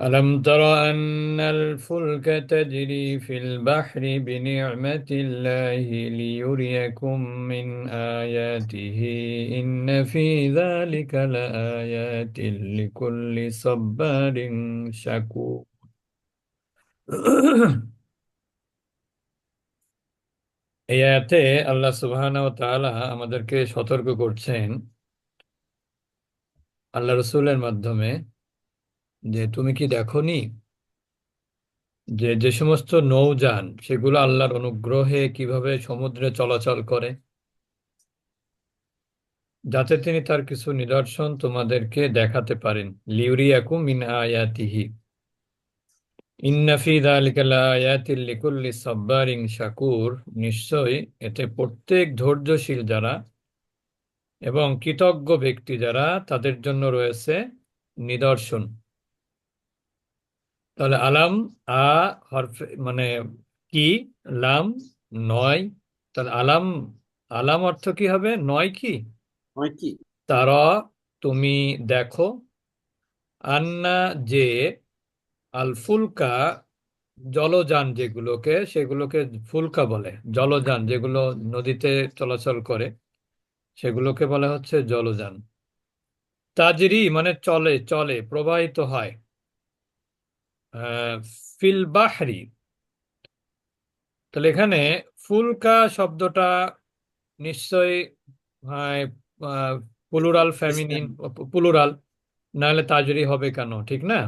ألم تر أن الفلك تجري في البحر بنعمة الله ليريكم من آياته إن في ذلك لآيات لكل صبار شكور এই আয়াতে আল্লাহ সুবহানাহু ওয়া তাআলা আমাদেরকে সতর্ক করছেন আল্লাহ রসুলের মাধ্যমে যে তুমি কি দেখোনি যে যে সমস্ত নৌযান সেগুলো আল্লাহর অনুগ্রহে কীভাবে সমুদ্রে চলাচল করে? যাতে তিনি তার কিছু নিদর্শন তোমাদেরকে দেখাতে পারেন। লিউরিয়াকুম মিন আয়াতিহি। ইন্না ফি যালিকা লাআয়াতিন লিকুল্লি সাব্বারিন শাকুর। নিশ্চয় এতে প্রত্যেক ধৈর্যশীল যারা এবং কৃতজ্ঞ ব্যক্তি যারা তাদের জন্য রয়েছে নিদর্শন। তাহলে আলাম আ হরফে মানে কি? লাম নয়। তাহলে আলাম আলাম অর্থ কি হবে? নয় কি? হয় কি? তারা তুমি দেখো। আন্না যে আল ফুলকা জলযান যেগুলোকে সেগুলোকে ফুলকা বলে। জলযান যেগুলো নদীতে চলাচল করে সেগুলোকে বলা হচ্ছে জলযান। তাজরি মানে চলে চলে প্রবাহিত হয়। ফিল বাহরি। তাহলে এখানে ফুলকা শব্দটা নিশ্চয়ই হয় প্লুরাল ফেমিনিন প্লুরাল নাহলে তাজরি হবে কেন ঠিক না?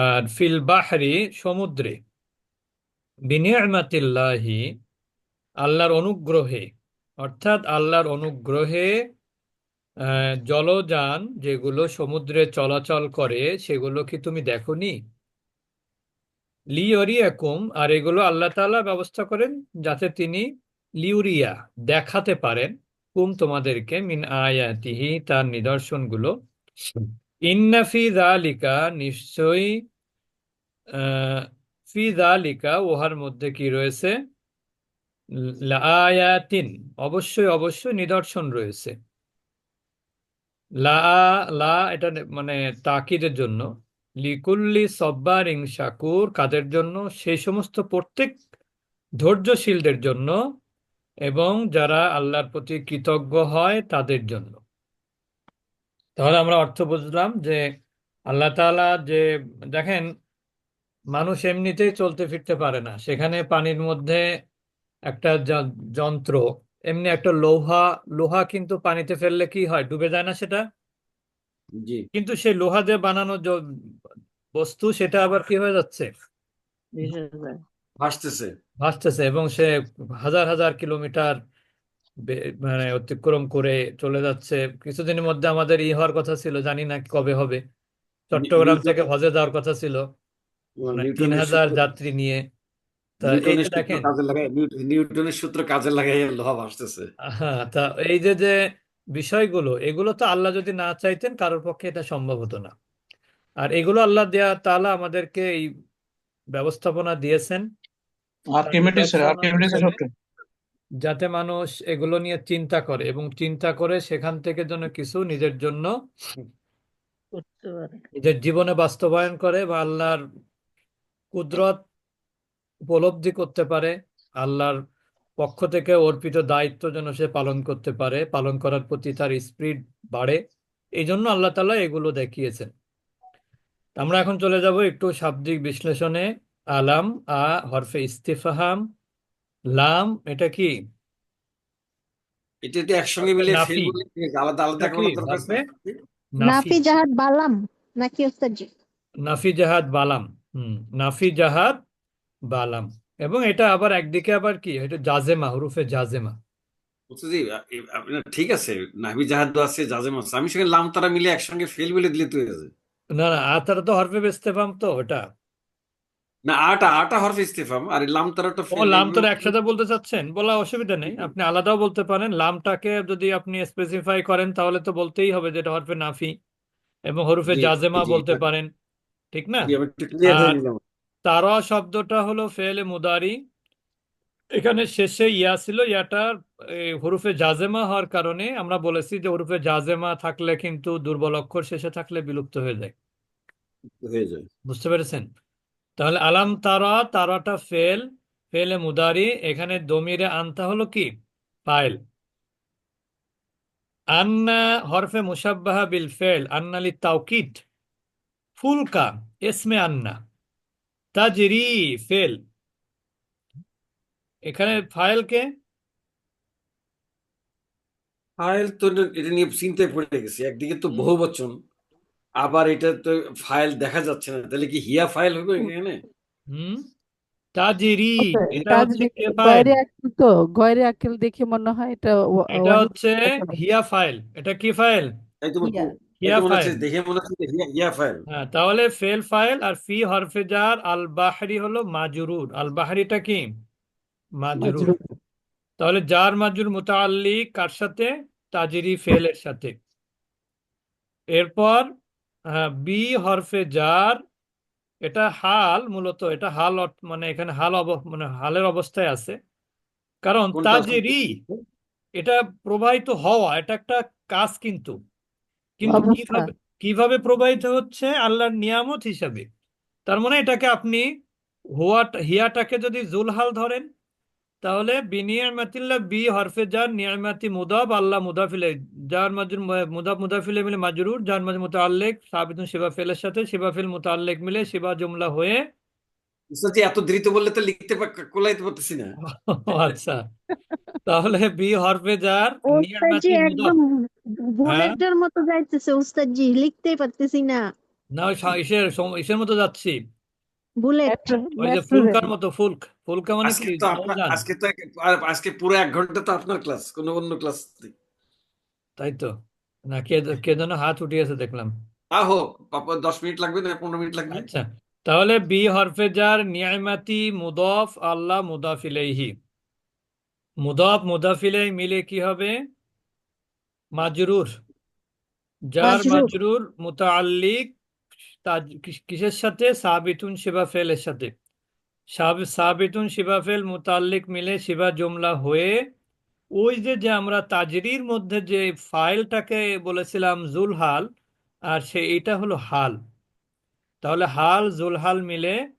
আর ফিল বাহরি সমুদ্রে। বিনিয়ামাতিল্লাহি আল্লাহর অনুগ্রহে অর্থাৎ আল্লাহর অনুগ্রহে জলযান যেগুলো সমুদ্রে চলাচল করে, সেগুলো কি তুমি দেখোনি? লিওরিয়াকুম, আর এগুলো আল্লাহ তাআলা ব্যবস্থা করেন যাতে তিনি লিউরিয়া দেখাতে পারেন। কুম, তোমাদেরকে মিন আয়াতিহি, তার নিদর্শনগুলো। ইন্না ফি যালিকা, নিশ্চয়ই ফি যালিকা, উহার মধ্যে কি রয়েছে? আয়াতিন, অবশ্যই অবশ্যই নিদর্শন রয়েছে। লা লা এটা মানে তাকিদের জন্য। লিকুল্লি সব্বারিং শাকুর কাদের জন্য সেই সমস্ত প্রত্যেক ধৈর্যশীলদের জন্য এবং যারা আল্লাহর প্রতি কৃতজ্ঞ হয় তাদের জন্য। তাহলে আমরা অর্থ বুঝলাম যে আল্লাহ তাআলা যে, দেখেন, মানুষ এমনিতেই চলতে ফিরতে পারে না। সেখানে পানির মধ্যে একটা যন্ত্র এমনি একটা লোহা লোহা কিন্তু পানিতে ফেললে কি হয়? ডুবে যায় না সেটা? জি। কিন্তু সেই লোহা দিয়ে বানানো বস্তু সেটা আবার কি হয়ে যাচ্ছে? ভাসতেছে। ভাসতেছে এবং সে হাজার হাজার কিলোমিটার মানে অতিক্রম করে চলে যাচ্ছে। কিছুদিনের মধ্যে আমাদের ই হওয়ার কথা ছিল জানি না কবে হবে। চট্টগ্রাম থেকে হজে যাওয়ার কথা ছিল। মানে তিন হাজার যাত্রী নিয়ে নিউটনের সূত্র কাজে লাগাই নিউ- নিউটনের সূত্র কাজে লাগাই লোহা ভাসতেছে হ্যাঁ তা এই যে যে বিষয়গুলো এগুলো তো আল্লাহ যদি না চাইতেন কারোর পক্ষে এটা সম্ভব হতো না। আর এগুলো আল্লাহ দেয়া তাআলা আমাদেরকে এই ব্যবস্থাপনা দিয়েছেন। যাতে মানুষ এগুলো নিয়ে চিন্তা করে এবং চিন্তা করে সেখান থেকে যেন কিছু নিজের জন্য নিজের জীবনে বাস্তবায়ন করে বা আল্লাহর কুদরত উপলব্ধি করতে পারে আল্লাহর পক্ষ থেকে অর্পিত দায়িত্ব যেন সে পালন করতে পারে পালন করার প্রতি তার স্পিরিট বাড়ে এই জন্য আল্লাহ তাআলা এগুলো দেখিয়েছেন। আমরা এখন চলে যাব একটু শাব্দিক বিশ্লেষণে। আলাম আ হরফে ইস্তিফাহাম লাম এটা কি? এটা যদি একসঙ্গে মিলে নাফি। বলে আলাদা আলাদা নাফি জাহাদ বালাম নাকি ওস্তাদজি নাফি জাহাদ বালাম হুম নাফি জাহাদ বালাম। এবং এটা আবার একদিকে আবার কি? এটা জাজেমা হরুফে জাজেমা। বলছে জি আপনার ঠিক আছে নাভি জাহাদ আছে জাজেম আছে। আমি সঙ্গে লাম তারা মিলে একসঙ্গে ফেল দিলে তো হয়ে যাবে। না না আতারা তো হরফে ইস্তেফাম তো ওটা। না আটা আটা হরফ ইস্তেফাম আর লাম তারাটা ও ফেল লাম তোরা একসাথে বলতে চাচ্ছেন? বলা অসুবিধা নেই আপনি আলাদাও বলতে পারেন। লামটাকে যদি আপনি স্পেসিফাই করেন তাহলে তো বলতেই হবে যেটা হরফে নাফি এবং হরফে জাজেমা বলতে পারেন। ঠিক না? আর তারা শব্দটা হলো ফেলে মুদারি। এখানে শেষে ইয়া ছিল ইয়াটা এই, হরফে জাজেমা হওয়ার কারণে আমরা বলেছি যে হরুফে জাজেমা থাকলে কিন্তু দুর্বল অক্ষর শেষে থাকলে বিলুপ্ত হয়ে যায়। হয়ে যায়। বুঝতে পেরেছেন? তাহলে আলাম তারা তারাটা ফেল ফেলে মুদারি এখানে দমিরে আনতা হলো কি? ফাইল। আন্না হরফে মুসাব্বাহা বিল ফেল আন্না লি তাওকিদ। ফুলকা এসমে আন্না। তাজরি ফেল। এখানে ফাইলকে ফাইল তো এটা নিয়ে চিন্তায় পড়ে গেছে। একদিকে তো বহু বচন আবার এটা তো ফাইল দেখা যাচ্ছে না। তাহলে কি হিয়া ফাইল হবে এখানে? হুম। তাজরি এটা হচ্ছে কে দেখে ফাইল গয়রে তো গয়রে দেখে মনে হয় এটা এটা হচ্ছে হিয়া ফাইল এটা কি ফাইল তো ফাইল দেখে মনে হচ্ছে যে ফাইল হ্যাঁ তাহলে ফেল ফাইল আর ফি হরফে জার আল বাহরি হলো মাজরুর আল বাহরিটা কি? মাজরুর তাহলে জার মাজরুর মুতাআল্লিক কার সাথে? তাজরি ফেলের সাথে। এরপর হ্যাঁ, বি হরফে জার এটা হাল মূলত এটা হাল মানে এখানে হাল অব মানে হালের অবস্থায় আছে। কারণ তাজরি এটা প্রবাহিত হওয়া এটা একটা কাজ কিন্তু। কিন্তু অবস্থা। কীভাবে কীভাবে প্রবাহিত হচ্ছে? আল্লাহর নিয়ামত হিসাবে। তার মানে এটাকে আপনি হুয়া হিয়াটাকে যদি জুলহাল ধরেন তাহলে বিনিয়ামাতিল্লাহ বি হরফে জার নিয়ামাতি মুদাব আল্লাহ মুদাফিলে জার মাজুর মুদাব মুদাফিলে মিলে মাজরুর জার মাজ মুতাআল্লিক সাবিতুন শিবা ফেলের সাথে শিবা ফেল মুতাআল্লিক মিলে শিবা জুমলা হয়ে এত দ্রুত বললে তো লিখতে কোলাইতে পারতেছি না? আচ্ছা। তাহলে বি হরফে জার উস্তাদজি নিয়ামাতি মুদাব বুলেটের মতো যাইতেছে উস্তাদজি লিখতেই পারতেছি না। না ইসের ইসের মতো যাচ্ছি। বুলেট। ওই যে ফুলকার মতো ফুলক ফুলকা মানে আজকে কি? তো আপনার আজকে তো আজকে পুরো এক ঘণ্টা তো আপনার ক্লাস কোনো অন্য ক্লাস নেই। তাই তো। না কে কে যেন হাত উঠিয়েছে দেখলাম। হোক পাপা দশ মিনিট লাগবে না পনেরো মিনিট লাগবে। আচ্ছা তাহলে বি হরফে জার নিয়ামাতি মুদফ আল্লাহ মুদাফ ইলাইহি মুদফ মুদাফ মিলে কি হবে? মাজরুর যার মাজরুর। মাজরুর মুতাআল্লিক কিস- কিসের সাথে? সাবিতুন শিবা ফেলের সাথে। সাব- সাবিতুন শিবা ফেল মুতাল্লিক মিলে শিবা জুমলা হয়ে ওই যে যে আমরা তাজরির মধ্যে যে ফাইলটাকে বলেছিলাম জুলহাল আর সে এটা হলো হাল। তাহলে হাল জুলহাল মিলে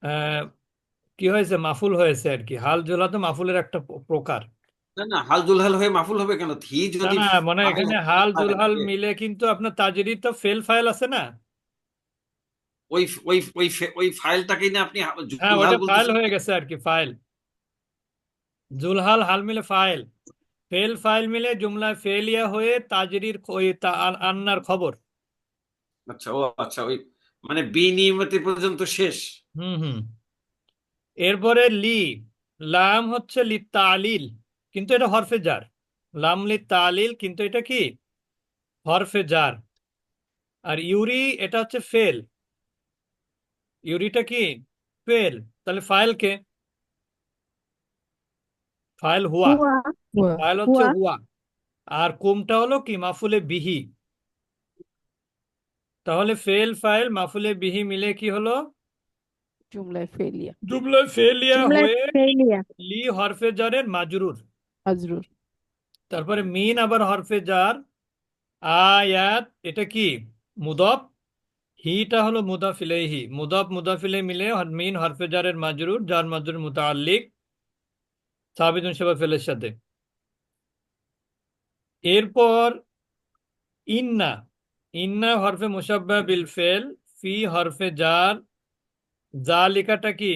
আহ, কি হয়েছে? মাফুল হয়েছে আর কি। হাল জুলহাল তো মাফুলের একটা প- প্রকার। না না হাল দুলহাল হয়ে মাফুল হবে কেন? থি যদি না মানে এখানে হাল মিলে কিন্তু আপনার তাজরির তো ফেল ফাইল আছে না? ওই ওই ওই ওই ফাইলটাকেই না আপনি হ্যাঁ ওটা ফাইল হয়ে গেছে আর কি ফাইল জুলহাল হাল মিলে ফাইল ফেল ফাইল মিলে জুমলা ফেলিয়া হয়ে তাজরির ওই আন্নার খবর। আচ্ছা ও আচ্ছা ওই মানে বিনিয়মিত পর্যন্ত শেষ। হুম হুম। এরপরে লি লাম হচ্ছে লি তালিল কিন্তু এটা হরফে জার লাম লি তালিল কিন্তু এটা কি? হরফে জার আর ইউরি এটা হচ্ছে ফেল। ইউরিটা কি? ফেল। তাহলে ফাইল কে? ফাইল হুয়া। ফাইল হচ্ছে হুয়া। আর কুমটা হলো কি? মাফুলে বিহি। তাহলে ফেল ফাইল মাফুলে বিহি মিলে কি হলো? জুমলায় ফেলিয়া। জুমলা ফেলিয়া হয়ে লি হরফে জারের মাজরুর। মাজরুর তারপরে মিন আবার হরফে জার আয়াত এটা কি? মুদফ? হিটা হলো মুদাফ ইলাইহি। মুদাফ মিলে মিন হরফে জারের মাজরুর জার মাজরুর মুতাআল্লিক সাবিতুন সেবা ফেলের সাথে। এরপর ইন্না ইন্না হরফে মুসাব্বা বিল ফেল ফি হরফে জার জালিকাটা কি?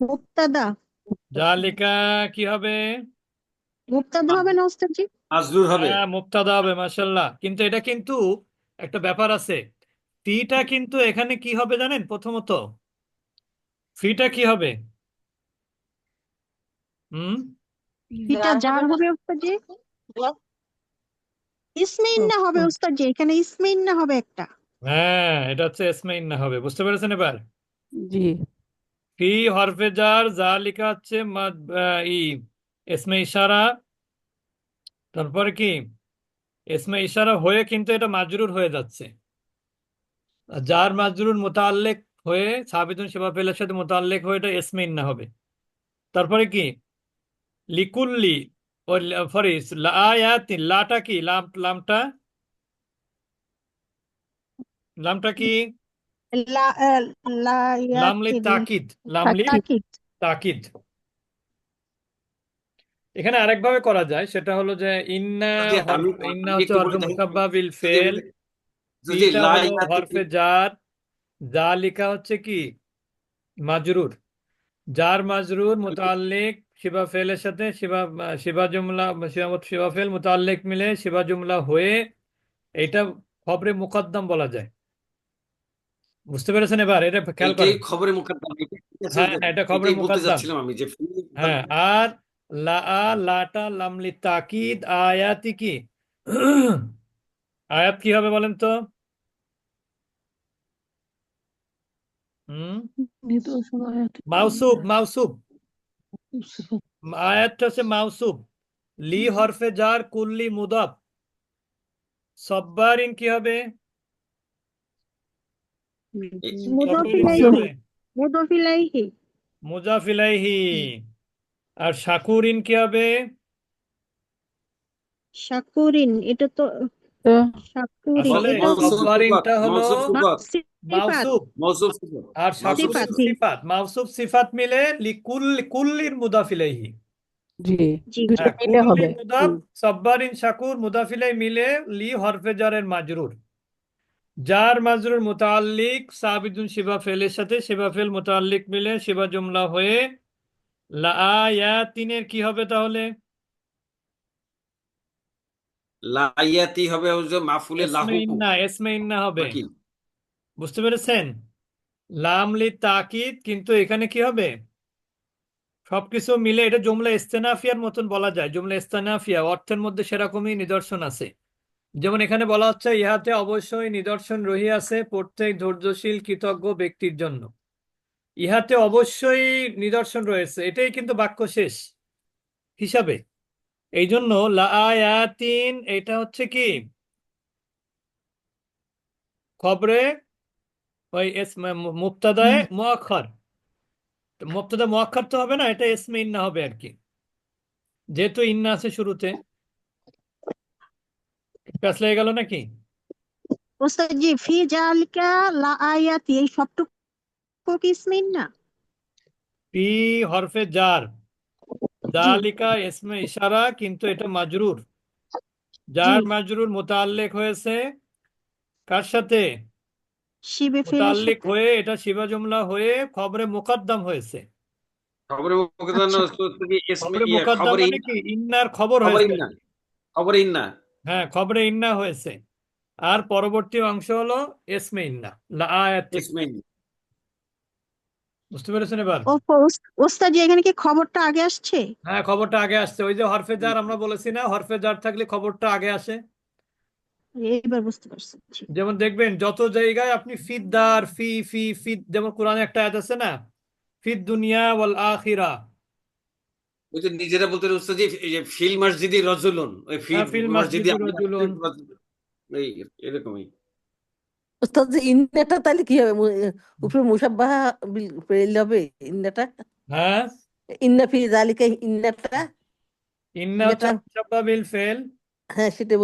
মুক্তাদা। জালিকা কি হবে? মুক্তাদা হবে না উস্তাদজি মাজরুর হবে। হ্যাঁ মুক্তাদা হবে মাশাল্লাহ কিন্তু এটা কিন্তু একটা ব্যাপার আছে। ফিটা কিন্তু এখানে কি হবে জানেন প্রথমত? ফিটা কি হবে? হুম? এটা জার হবে উস্তাদজি ইসমে ইন্না হবে উস্তাদজি এখানে ইসমে ইন্না হবে একটা। হ্যাঁ এটা হচ্ছে এসমাইন না হবে। বুঝতে পেরেছেন এবার? জি। ফি হরফে জার হচ্ছে মাদ- আহ, ই। এসমে ইশারা। তারপরে কি? এসমে ইশারা হয়ে কিন্তু এটা মাজরুর হয়ে যাচ্ছে। যার মাজরুর মোতাল্লেক হয়ে সাবিতুন সেবা ফেলের সাথে মোতাল্লেক হয়ে এটা এসমে ইন্না হবে। তারপরে কি? লিকুল্লি সরি লাটা কি? লাম লামটা? লামটা কি? লামলি তাকিদ লামলি তাকিদ। এখানে আরেকভাবে করা যায় সেটা হলো যে ইন্না ইন্না হচ্ছে হরফে মুসাব্বা বিল ফেল যদি ফিটা লা হলো ইয়াতি হরফে জার জালিকা হচ্ছে কি? মাজরুর। জার মাজরুর মুতাল্লিক শিবা ফেলের সাথে শিবা শিবা জুমলা শিবা শিবা ফেল মুতাল্লিক মিলে শিবা জুমলা হয়ে এটা খবরে মুকদ্দম বলা যায়। বুঝতে পেরেছেন এবার? এটা খেয়াল করেন। খবরে হ্যাঁ এটা খবরে এটাই বলতে মুকদ্দম যাচ্ছিলাম আমি যে হ্যাঁ আর লা লাটা লামলি তাকিদ আয়াতি কি? আয়াত কি হবে বলেন তো? হুম? মাউসুব মাউসুব। আয়াতটা হচ্ছে মাউসুব। লি হরফে জার কুল্লি মুদাফ। সব্বারিন কি হবে? মুদাফ সব্বারিন কি ইলাইহি হবে মুদাফ ইলাইহি মুজাফ ইলাইহি আর শাকুরিন কি হবে শাকুরিন এটা তো শাকুরিন আসলে এটা হলো মৌসুফ মা- সিফাত সিফাত মাউসুব আর শাকুর সিফাত সিফাত জি সিফাত মিলে লিকুল কুল্লির মুদাফ ইলাইহি জি জি দুটো মিলে হবে মুদাফ সব্বারিন শাকুর মুদাফ ইলাইহি মিলে লি হরফে জারের মাজরুর জার মাজরুর মুতাল্লিক সাবিদুন শিবা ফেলের সাথে শিবা ফেল মুতাল্লিক মিলে শিবা জুমলা হয়ে লা কি হবে তাহলে? লা হবে যে মাফুলে লাহু। এসমে ইন্না ইন্না হবে। বুঝতে পেরেছেন? লামলি তাকিদ কিন্তু এখানে কি হবে? সবকিছু মিলে এটা জুমলা ইস্তেনাফিয়ার মতন বলা যায়। জুমলা ইস্তেনাফিয়া অর্থের মধ্যে সেরকমই নিদর্শন আছে। যেমন এখানে বলা হচ্ছে ইহাতে অবশ্যই নিদর্শন রহিয়াছে প্রত্যেক ধৈর্যশীল কৃতজ্ঞ ব্যক্তির জন্য। ইহাতে অবশ্যই নিদর্শন রয়েছে এটাই কিন্তু বাক্য শেষ হিসাবে। এই জন্য লা আয়াতিন এটা হচ্ছে কি? খবরে ওই মুআক্ষর তো মুবতাদা মুআক্ষর তো হবে না এটা এসমে ইন্না হবে আর কি। যেহেতু ইন্না আছে শুরুতে। প্যাস লেগে গেল নাকি? ওস্তাদ জি ফি জালিকা লা আয়াতি এই সবটুকু কি ইসমিন না? পি হরফে জার। জালিকা এসমে ইশারা কিন্তু এটা মাজরুর। জার মাজরুর মুতাল্লিক হয়েছে। কার সাথে? শিবে মুতাল্লিক হয়ে এটা শিবা জুমলা হয়ে খবরে মুকদ্দম হয়েছে। খবরে মুকাদ্দাম আচ্ছা। হচ্ছে কি ইসমে খবরে ইয়ে মুকদ্দম মানে কি? ইন্নার খবর হয়েছে। খবরে ইন্না। হ্যাঁ খবরে ইন্না হয়েছে। আর পরবর্তী অংশ হলো এসমে ইন্না বুঝতে পেরেছেন এবার? ওস্তাদ জি এখানে কি খবরটা আগে আসছে? হ্যাঁ খবরটা আগে আসছে। ওই যে হরফে জার আমরা বলেছি না হরফে জার থাকলে খবরটা আগে আসে। এবার বুঝতে পারছি। যেমন দেখবেন যত জায়গায় আপনি ফিদ্দার ফি ফি ফিদ যেমন কোরআনে একটা আয়াত আছে না ফিদ দুনিয়া ওয়াল আখিরা ওই যে নিজেরা বলতে উস্তাদ এই যে ফিল মসজিদি রজুলুন ওই ফিল হ্যাঁ মসজিদি রজুলুন। এই এরকমই। ওস্তাদ যে ইন্নাটা তাহলে কি হবে? উপরে মুসাব্বাহা বিল ফেল হবে ইন্নাটা হ্যাঁ? ইন্না ফি জালিকা ইন্নাটা ইন্না বিল ফেল। হ্যাঁ সেটা